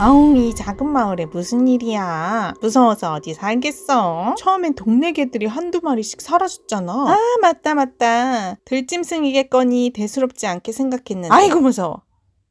아우 이 작은 마을에 무슨 일이야? 무서워서 어디 살겠어? 처음엔 동네 개들이 한두 마리씩 사라졌잖아. 아 맞다 맞다. 들짐승이겠거니 대수롭지 않게 생각했는데. 아이고 무서워.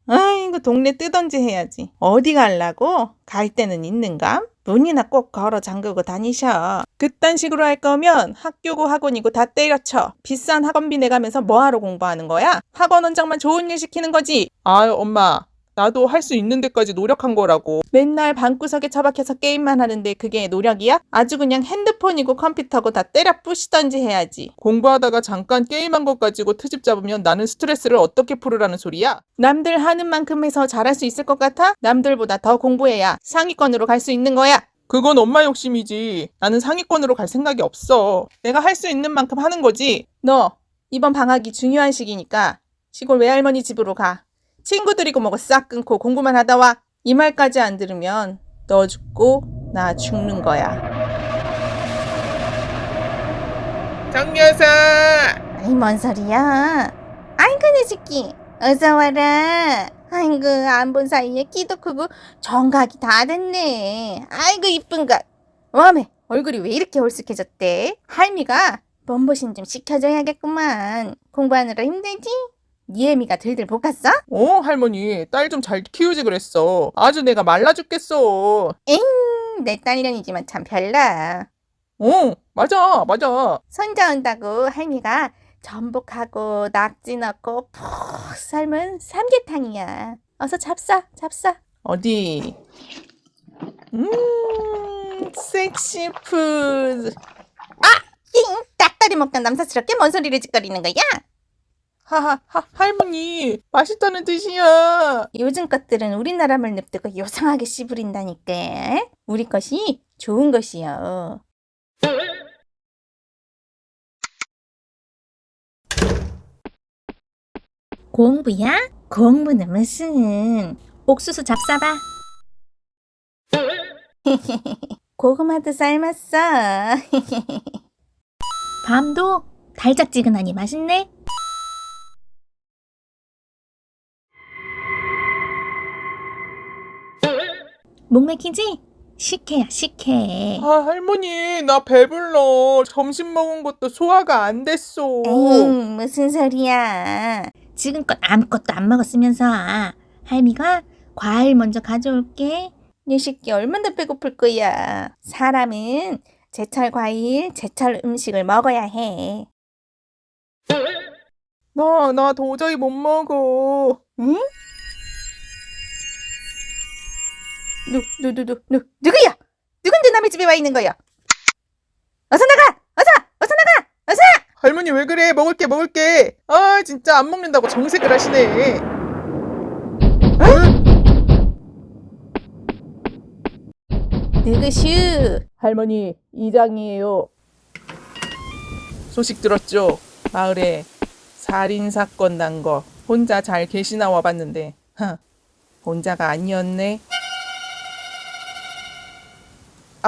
아이고 동네 뜨던지 해야지. 어디 갈라고? 갈 데는 있는가? 문이나 꼭 걸어 잠그고 다니셔. 그딴 식으로 할 거면 학교고 학원이고 다 때려쳐. 비싼 학원비 내가면서 뭐하러 공부하는 거야? 학원 원장만 좋은 일 시키는 거지. 아유, 엄마. 나도 할 수 있는 데까지 노력한 거라고. 맨날 방구석에 처박혀서 게임만 하는데 그게 노력이야? 아주 그냥 핸드폰이고 컴퓨터고 다 때려 부시던지 해야지. 공부하다가 잠깐 게임한 것 가지고 트집 잡으면 나는 스트레스를 어떻게 풀으라는 소리야? 남들 하는 만큼 해서 잘할 수 있을 것 같아? 남들보다 더 공부해야 상위권으로 갈 수 있는 거야. 그건 엄마 욕심이지. 나는 상위권으로 갈 생각이 없어. 내가 할 수 있는 만큼 하는 거지. 너 이번 방학이 중요한 시기니까 시골 외할머니 집으로 가. 친구들이고 뭐고 싹 끊고 공부만 하다 와. 이 말까지 안 들으면 너 죽고 나 죽는 거야. 정여사! 아이 뭔 소리야? 아이고 내 새끼 어서 와라. 아이고 안 본 사이에 키도 크고 정각이 다 됐네. 아이고 이쁜 것. 어메 얼굴이 왜 이렇게 홀쑥해졌대? 할미가 몸보신 좀 시켜줘야겠구만. 공부하느라 힘들지? 니애미가 들들 볶았어? 어, 할머니. 딸 좀 잘 키우지 그랬어. 아주 내가 말라 죽겠어. 음, 내 딸년이지만 참 별나. 어, 맞아, 맞아. 손자 온다고 할미가 전복하고 낙지 넣고 푹 삶은 삼계탕이야. 어서 잡사, 잡사. 어디? 음, 섹시 푸드. 잉! 딱다리 먹던 남사스럽게 뭔 소리를 짓거리는 거야? 하하, 하, 할머니. 맛있다는 뜻이야. 요즘 것들은 우리나라 말 냅두고 요상하게 씨부린다니까. 우리 것이 좋은 것이요. 공부야? 공부는 무슨 옥수수 잡사봐. 고구마도 삶았어. 밤도 달짝지근하니 맛있네. 목 맥히지? 식혜야 식혜. 아, 할머니. 나 배불러. 점심 먹은 것도 소화가 안 됐어. 에잉 무슨 소리야. 지금껏 아무것도 안 먹었으면서 할미가 과일 먼저 가져올게. 이 새끼 얼마나 배고플 거야. 사람은 제철 과일, 제철 음식을 먹어야 해. 나, 나 도저히 못 먹어. 응? 누, 누, 누, 누, 누, 누구야? 누군데 남의 집에 와 있는 거야? 어서 나가! 어서! 어서 나가! 어서! 할머니 왜 그래? 먹을게, 먹을게. 아, 진짜 안 먹는다고 정색을 하시네. 누구슈? 할머니, 이장이에요. 소식 들었죠? 마을에 살인 사건 난 거 혼자 잘 계시나 와봤는데, 하, 혼자가 아니었네.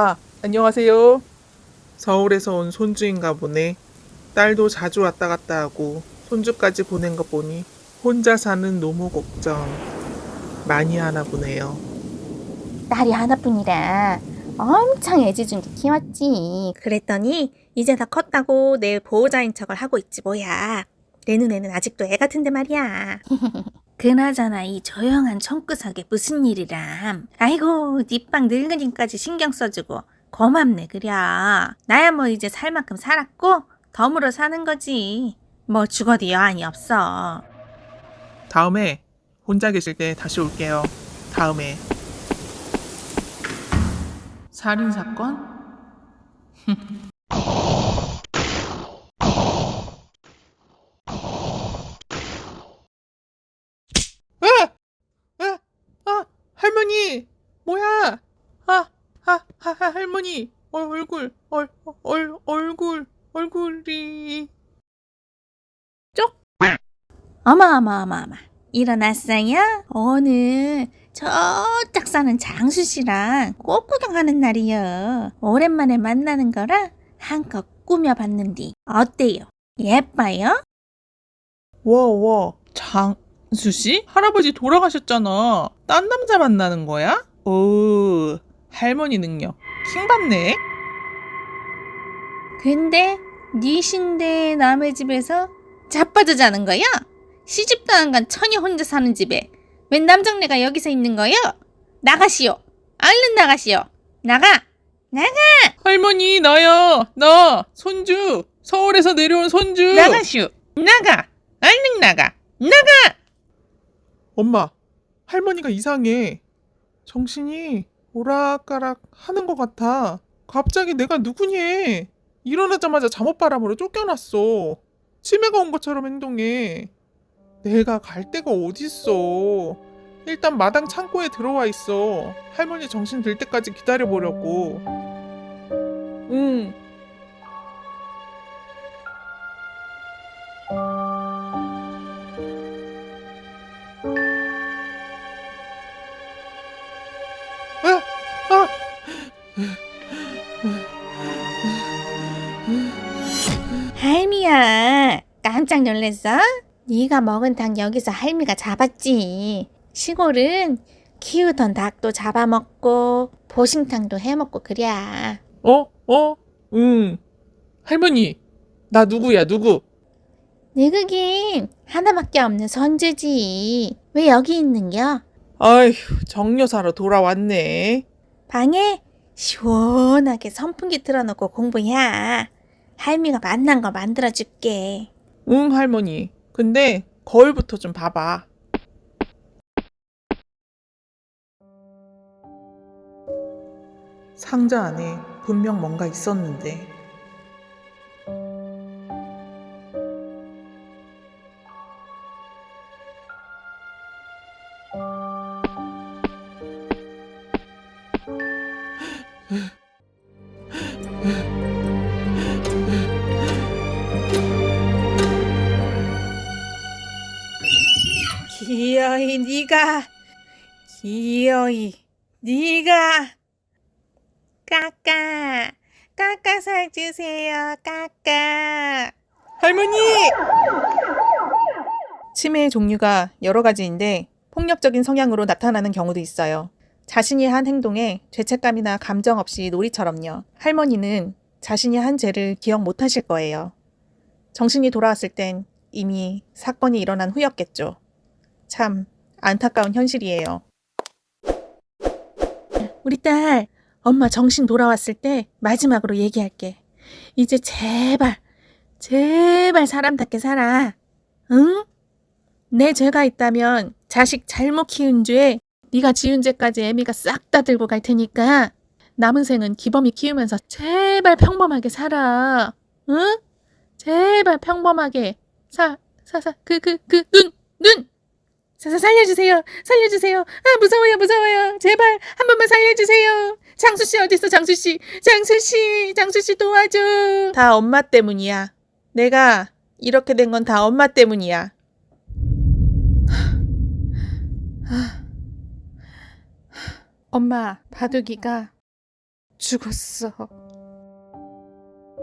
아, 안녕하세요. 서울에서 온 손주인가 보네. 딸도 자주 왔다 갔다 하고 손주까지 보낸 거 보니 혼자 사는 노모 걱정 많이 하나 보네요. 딸이 하나뿐이라 엄청 애지중지 키웠지. 그랬더니 이제 다 컸다고 내 보호자인 척을 하고 있지 뭐야. 내 눈에는 아직도 애 같은데 말이야. 그나저나 이 조용한 청구석에 무슨 일이람. 아이고 니빵 늙은이까지 신경 써주고 고맙네 그려. 나야 뭐 이제 살 만큼 살았고 덤으로 사는 거지. 뭐 죽어도 여한이 없어. 다음에 혼자 계실 때 다시 올게요. 다음에 살인 사건? 아! 아! 아! 할머니! 뭐야? 아! 아! 아! 아, 할머니! 얼, 얼굴! 얼, 얼, 얼굴! 얼굴이 어마 어마 어마 어마 일어났어요? 오늘 저짝 사는 장수 씨랑 꽃 구경하는 날이요. 오랜만에 만나는 거라 한껏 꾸며봤는디 어때요? 예뻐요? 와, 와, 장, 수씨? 할아버지 돌아가셨잖아. 딴 남자 만나는 거야? 오, 할머니 능력. 킹받네. 근데 네 신데 남의 집에서 자빠져 자는 거야? 시집도 안 간 처녀 혼자 사는 집에 웬 남정네가 여기서 있는 거요? 나가시오. 얼른 나가시오. 나가. 할머니, 나야. 나, 손주. 서울에서 내려온 손주. 나가슈. 나가. 얼른 나가. 나가. 엄마, 할머니가 이상해. 정신이 오락가락 하는 것 같아. 갑자기 내가 누구니? 일어나자마자 잠옷바람으로 쫓겨났어. 치매가 온 것처럼 행동해. 내가 갈 데가 어딨어. 일단 마당 창고에 들어와 있어. 할머니 정신 들 때까지 기다려보려고. 응. 깜짝 놀랐어? 네가 먹은 닭 여기서 할미가 잡았지. 시골은 키우던 닭도 잡아먹고 보신탕도 해먹고 그랴. 어? 어? 응. 할머니, 나 누구야, 누구? 늙으긴 하나밖에 없는 손주지. 왜 여기 있는겨? 아휴, 정여사로 돌아왔네. 방에 시원하게 선풍기 틀어놓고 공부해. 할미가 만난 거 만들어줄게. 응, 할머니. 근데 거울부터 좀 봐봐. 상자 안에 분명 뭔가 있었는데. 기어이 네가 기어이 네가 까까 까까 사주세요 까까 할머니 치매의 종류가 여러 가지인데 폭력적인 성향으로 나타나는 경우도 있어요. 자신이 한 행동에 죄책감이나 감정 없이 놀이처럼요. 할머니는 자신이 한 죄를 기억 못 하실 거예요. 정신이 돌아왔을 땐 이미 사건이 일어난 후였겠죠. 참 안타까운 현실이에요. 우리 딸, 엄마 정신 돌아왔을 때 마지막으로 얘기할게. 이제 제발, 제발 사람답게 살아. 응? 내 죄가 있다면 자식 잘못 키운 죄, 네가 지은 죄까지 애미가 싹 다 들고 갈 테니까 남은 생은 기범이 키우면서 제발 평범하게 살아. 응? 제발 평범하게 사, 사, 사, 그, 그, 그, 눈, 눈! 살려주세요. 살려주세요. 아, 무서워요, 무서워요. 제발, 한 번만 살려주세요. 장수씨 어딨어, 장수씨. 장수씨, 장수씨 도와줘. 다 엄마 때문이야. 내가 이렇게 된 건 다 엄마 때문이야. 엄마, 바둑이가 죽었어.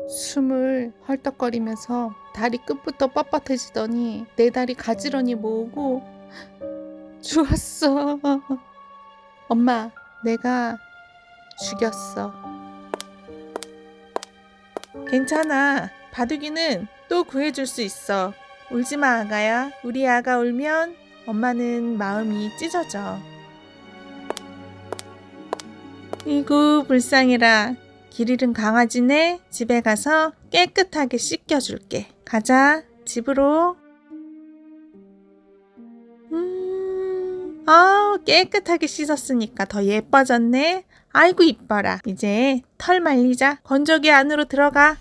숨을 헐떡거리면서 다리 끝부터 뻣뻣해지더니 내 다리 가지런히 모으고 죽었어. 엄마, 내가 죽였어. 괜찮아. 바둑이는 또 구해줄 수 있어. 울지 마, 아가야. 우리 아가 울면 엄마는 마음이 찢어져. 이구, 불쌍해라. 길 잃은 강아지네. 집에 가서 깨끗하게 씻겨줄게. 가자, 집으로. 아 깨끗하게 씻었으니까 더 예뻐졌네. 아이고, 이뻐라. 이제 털 말리자. 건조기 안으로 들어가.